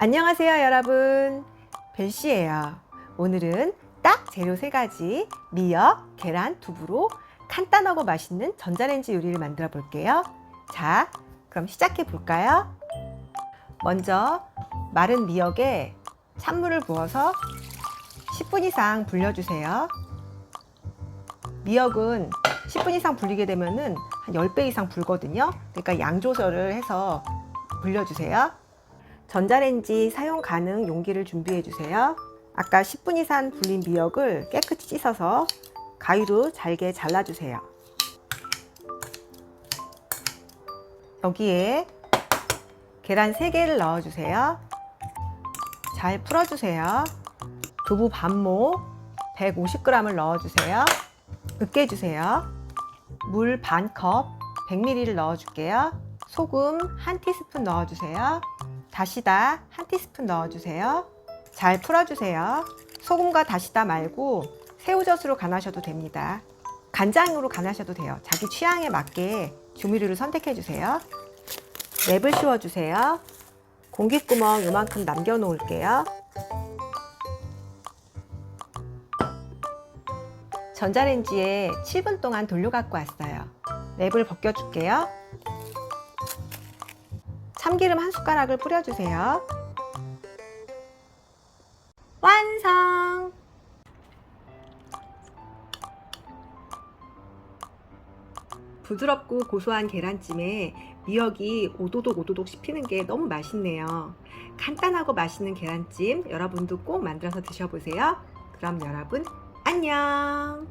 안녕하세요, 여러분. 벨씨예요. 오늘은 딱 재료 세 가지 미역, 계란, 두부로 간단하고 맛있는 전자레인지 요리를 만들어 볼게요. 자, 그럼 시작해 볼까요? 먼저 마른 미역에 찬물을 부어서 10분 이상 불려주세요. 미역은 10분 이상 불리게 되면은 한 10배 이상 불거든요. 그러니까 양 조절을 해서 불려주세요. 전자레인지 사용 가능 용기를 준비해 주세요. 아까 10분 이상 불린 미역을 깨끗이 씻어서 가위로 잘게 잘라주세요. 여기에 계란 3개를 넣어주세요. 잘 풀어주세요. 두부 반모 150g을 넣어주세요. 으깨주세요. 물 반 컵 100ml를 넣어줄게요. 소금 한 티스푼 넣어주세요. 다시다 한 티스푼 넣어주세요. 잘 풀어주세요. 소금과 다시다 말고 새우젓으로 간하셔도 됩니다. 간장으로 간하셔도 돼요. 자기 취향에 맞게 조미료를 선택해 주세요. 랩을 씌워 주세요. 공기구멍 요만큼 남겨 놓을게요. 전자레인지에 7분 동안 돌려 갖고 왔어요. 랩을 벗겨 줄게요. 참기름 한 숟가락을 뿌려주세요. 완성! 부드럽고 고소한 계란찜에 미역이 오도독 오도독 씹히는 게 너무 맛있네요. 간단하고 맛있는 계란찜 여러분도 꼭 만들어서 드셔보세요. 그럼 여러분 안녕!